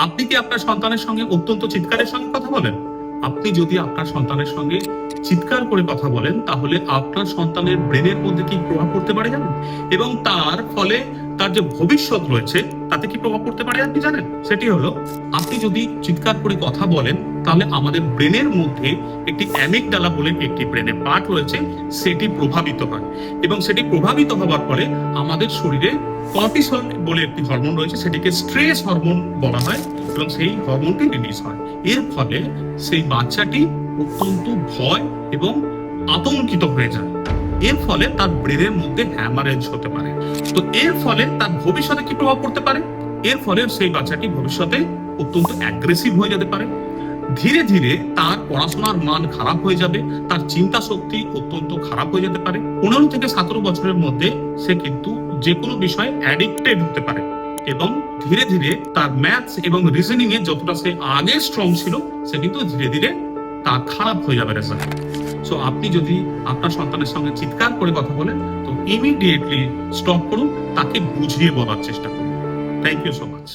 আপনি কি আপনার সন্তানের সঙ্গে অত্যন্ত চিৎকারের সঙ্গে কথা বলেন? আপনি যদি আপনার সন্তানের সঙ্গে চিৎকার করে কথা বলেন, তাহলে আপনার সন্তানের ব্রেনের মধ্যে কি প্রভাব পড়তে পারে জানেন? এবং তার ফলে তার যে ভবিষ্যৎ রয়েছে, তাতে কি প্রভাব পড়তে পারে আপনি জানেন? সেটি হলো, আপনি যদি চিৎকার করে কথা বলেন তাহলে আমাদের ব্রেনের মধ্যে একটি অ্যামিকডালা বলে একটি ব্রেনের পার্ট রয়েছে, সেটি প্রভাবিত হয়। এবং সেটি প্রভাবিত হওয়ার ফলে আমাদের শরীরে কর্টিসল বলে একটি হরমোন রয়েছে, সেটিকে স্ট্রেস হরমোন বলা হয় এবং সেই হরমোনটি রিলিজ হয়। এর ফলে সেই বাচ্চাটি অত্যন্ত ভয় এবং আতঙ্কিত হয়ে যায়। এর ফলে তার ব্রেনের মধ্যে হ্যামারেজ হতে পারে। তো এর ফলে তার ভবিষ্যতে কি প্রভাব পড়তে পারে? এর ফলে সেই বাচ্চাটি ভবিষ্যতে অত্যন্ত অ্যাগ্রেসিভ হয়ে যেতে পারে। ধীরে ধীরে তার পড়াশোনার মান খারাপ হয়ে যাবে, তার চিন্তা শক্তি অত্যন্ত খারাপ হয়ে যেতে পারে। পনেরো থেকে সতেরো বছরের মধ্যে সে কিন্তু যে কোনো বিষয়ে অ্যাডিক্টেড হতে পারে এবং ধীরে ধীরে তার ম্যাথস এবং রিজনিং এ যতটা সে আগে স্ট্রং ছিল, সে কিন্তু ধীরে ধীরে তা খারাপ হয়ে যাবে রেজাল্ট সো আপনি যদি আপনার সন্তানের সঙ্গে চিৎকার করে কথা বলেন, তো ইমিডিয়েটলি স্টপ করুন, তাকে বুঝিয়ে বলার চেষ্টা করুন। Thank you so much